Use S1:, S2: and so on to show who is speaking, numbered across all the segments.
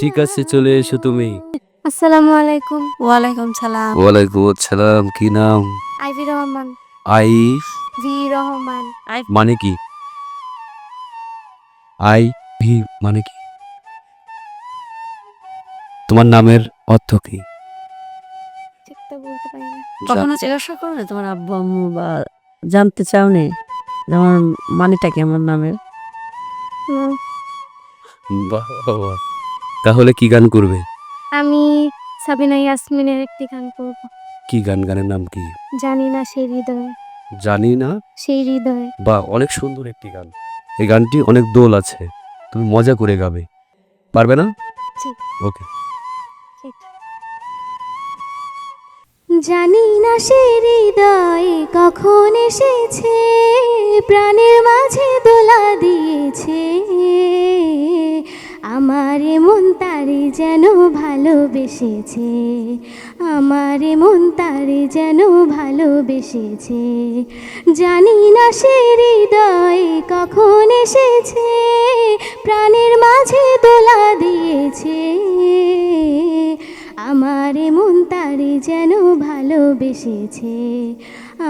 S1: ঠিক আছে চলে এসো তুমি।
S2: আসসালামু আলাইকুম। ওয়ালাইকুম সালাম।
S1: ওয়ালাইকুম আসসালাম কি নাম?
S2: Ivy Rahman.
S1: I
S2: V Rahman.
S1: মানে কি? আই ভি মানে কি? তোমার নামের অর্থ কি?
S2: বলতে পারি না।
S3: কখনো জিজ্ঞাসা করো না তোমার আব্বু আম্মু বা জানতে চাও নি যে আমার মানিটা কি আমার নামের?
S2: হুম,
S1: বাহ। তাহলে কি গান করবে?
S2: আমি সাবিনা ইয়াসমিনের একটি গান করব।
S1: কি গান গানের নাম কি?
S2: জানি না সেই হৃদয়ে।
S1: জানি না?
S2: সেই হৃদয়ে।
S1: বা অনেক সুন্দর একটি গান। এই গানটি অনেক দোল আছে। তুমি মজা করে গাবে। পারবে না? ওকে।
S2: জানি না সে হৃদয়ে কখন এসেছে প্রাণের মাঝে দোলা দিয়েছে। মন তারে যেন ভালোবেসেছে, আমার মন তারে যেন ভালোবেসেছে। জানি না সে হৃদয়ে কখন এসেছে, প্রাণের মাঝে দোলা দিয়েছে। আমার মন তারে যেন ভালোবেসেছে,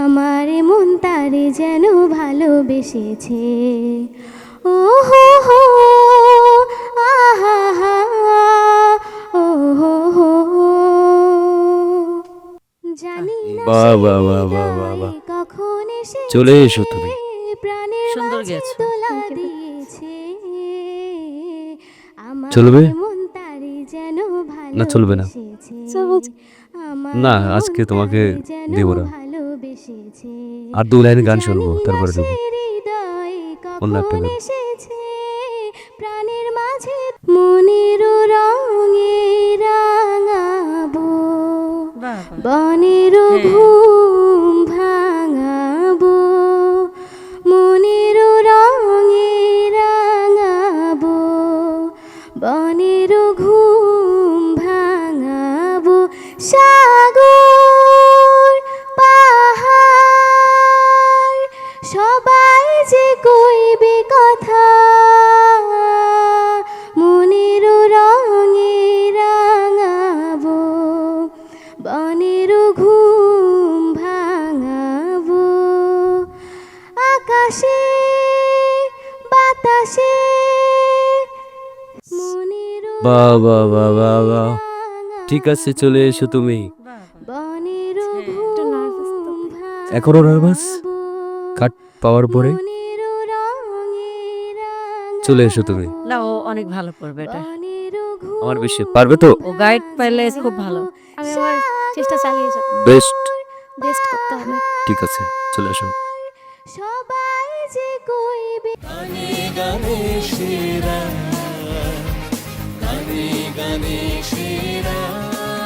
S2: আমার মন তারে যেন ভালোবেসেছে।
S1: চলে এসো তুমি।
S3: সুন্দর।
S2: দোলা
S1: চলবে?
S2: মন তারে যেন
S1: না, চলবে না। না, আজকে তোমাকে
S2: যেন
S1: দেব না।
S2: ভালোবেসেছে।
S1: আর দু লাইন গান শুনব তারপরে দেবো অন্য একটা গান।
S2: সাগর পাহাড় সবাই যে কইবে কথা মনের রঙে রাঙাবো বনের ঘুম ভাঙাবো আকাশে বাতাসে মনের
S1: বাহ, বাহ, বাহ। ঠিক আছে চলে এসো তুমি এখনও?
S2: ভাঙাবো।
S1: কাট পাওয়ার পরে? চলে এসো তুমি।
S3: না ও অনেক ভালো করবে এটা।
S1: আমার বেশি পারবে তো?
S3: ও গাইড পাইলে খুব ভালো।
S2: আমি আমার চেষ্টা চালিয়ে যাব।
S1: বেস্ট
S2: বেস্ট করতে হবে।
S1: ঠিক আছে চলে এসো।
S2: সবাই যে কইবে
S4: গানে গানে সেরা। গানে গানে সেরা।